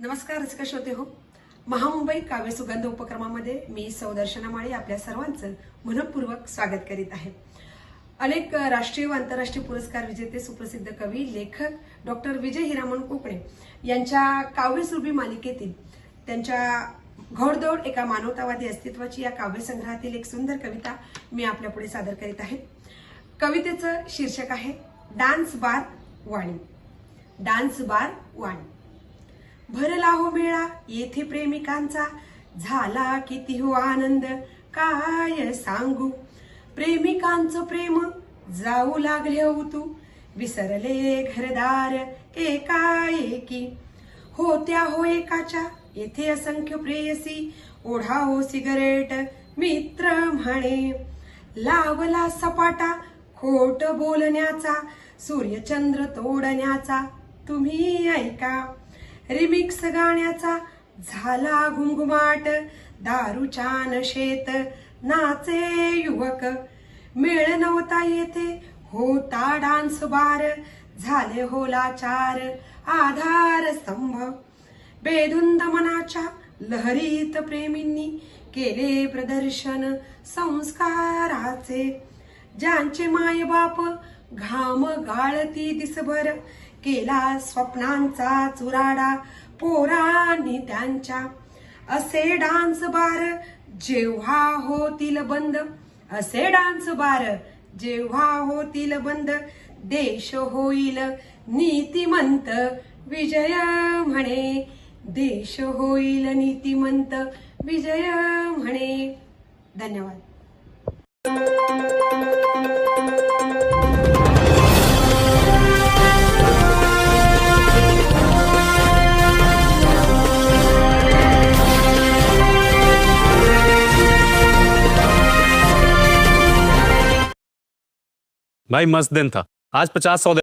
नमस्कार रसिका श्रोते हो. महामुंबई काव्य सुगंध उपक्रमामध्ये मी सौदर्शना माळी आपल्या सर्वांचं मनपूर्वक स्वागत करीत आहे. अनेक राष्ट्रीय व आंतरराष्ट्रीय पुरस्कार विजेते सुप्रसिद्ध कवी लेखक डॉक्टर विजय हिरामन कोकणे यांच्या काव्यसुरभी मालिकेतील त्यांच्या घोडदौड एका मानवतावादी अस्तित्वाची या काव्यसंग्रहातील एक सुंदर कविता मी आपल्यापुढे सादर करीत आहे. कवितेचं शीर्षक आहे डान्स बार वाणी. Dance bar one. भरला हो मेळा येथे प्रेमिकांचा. झाला किती हो आनंद काय सांगू? प्रेमिकांचं प्रेम जाऊ लागले हो तू. विसरले घरदार एकाएकी. होत्या हो एकाच्या येथे असंख्य प्रेयसी. ओढा हो सिगरेट मित्र म्हणे. लावला सपाटा खोट बोलण्याचा. सूर्यचंद्र तोडण्याचा. तुम्ही ऐका. रिमिक्स गाण्याचा झाला घुंघुमाट दारूच्या नशेत नाचे युवक. मेळ नव्हता येते होता डान्स बार झाले होलाचार आधार स्तंभ. बेधुंद मनाच्या लहरीत प्रेमींनी केले प्रदर्शन संस्काराचे. ज्यांचे मायबाप घाम गाळती दिसभर. केला स्वप्नांचा चुराडा पोरांनी त्यांच्या. असे डान्स बार जेव्हा होतील बंद. असे डान्स बार जेव्हा होतील बंद. देश होईल नीतिमंत विजय म्हणे. देश होईल नीतिमंत विजय म्हणे. धन्यवाद. भाई मस्त दिन था। आज पचास सौ